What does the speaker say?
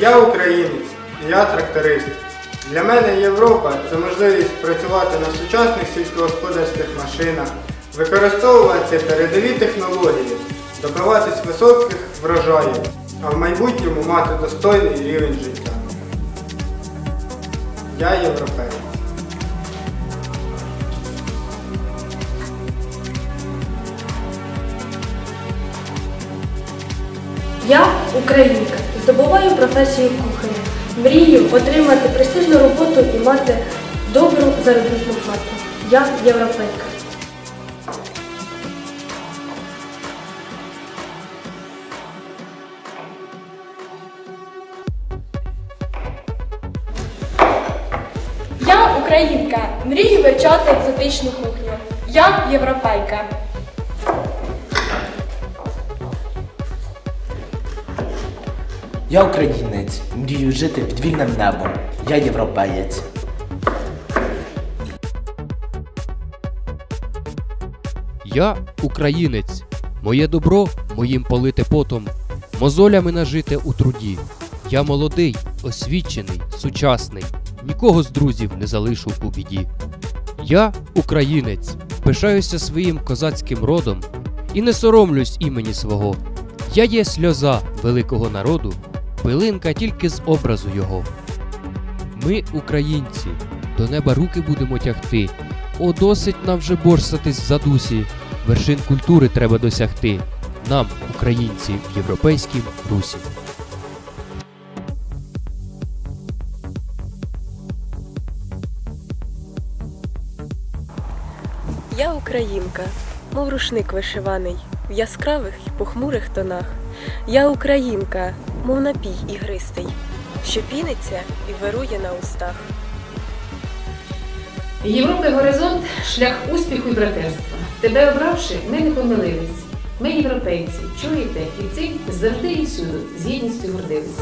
Я українець, я тракторист. Для мене Європа це можливість працювати на сучасних сільськогосподарських машинах, використовувати передові технології, добиватись високих врожаїв, а в майбутньому мати достойний рівень життя. Я європейець. Я українка, здобуваю професію кухаря. Мрію отримати престижну роботу і мати добру заробітну плату. Я європейка. Я українка, мрію вивчати екзотичну кухню. Я європейка. Я українець, мрію жити під вільним небом. Я європеєць. Я українець. Моє добро моїм полите потом, мозолями нажите у труді. Я молодий, освічений, сучасний, нікого з друзів не залишу у біді. Я українець, пишаюся своїм козацьким родом і не соромлюсь імені свого. Я є сльоза великого народу, пилинка тільки з образу його. Ми, українці, до неба руки будемо тягти. О, досить нам вже борсатись в задусі. Вершин культури треба досягти. Нам, українці, в європейськім русі. Я українка, мов рушник вишиваний, в яскравих і похмурих тонах. Я українка, мов напій ігристий, що піниться і вирує на устах. Європи горизонт шлях успіху і братерства. Тебе обравши, ми не помилились. Ми європейці, чуєте, і цим завжди і всюди з гідністю гордились.